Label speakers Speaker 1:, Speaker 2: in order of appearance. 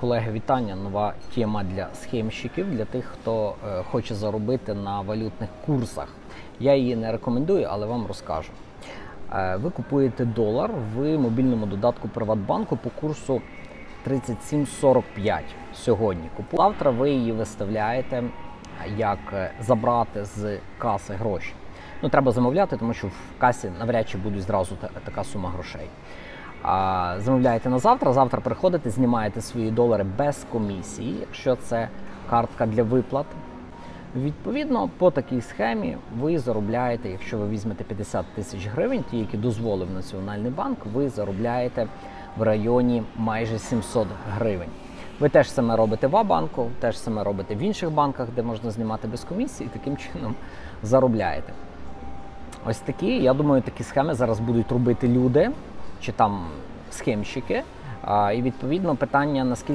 Speaker 1: Колеги, вітання! Нова тема для схемщиків, для тих, хто е, хоче заробити на валютних курсах. Я її не рекомендую, але вам розкажу. Е, ви купуєте долар в мобільному додатку Приватбанку по курсу 37,45 сьогодні. Завтра ви її виставляєте як е, забрати з каси гроші. Ну, треба замовляти, тому що в касі навряд чи буде зразу та- така сума грошей. Замовляєте на завтра, завтра приходите, знімаєте свої долари без комісії, якщо це картка для виплат. Відповідно, по такій схемі ви заробляєте, якщо ви візьмете 50 тисяч гривень, ті, які дозволив Національний банк, ви заробляєте в районі майже 700 гривень. Ви теж саме робите в банку, теж саме робите в інших банках, де можна знімати без комісії, і таким чином заробляєте. Ось такі, я думаю, такі схеми зараз будуть робити люди чи там схемщики. І відповідно питання наскільки.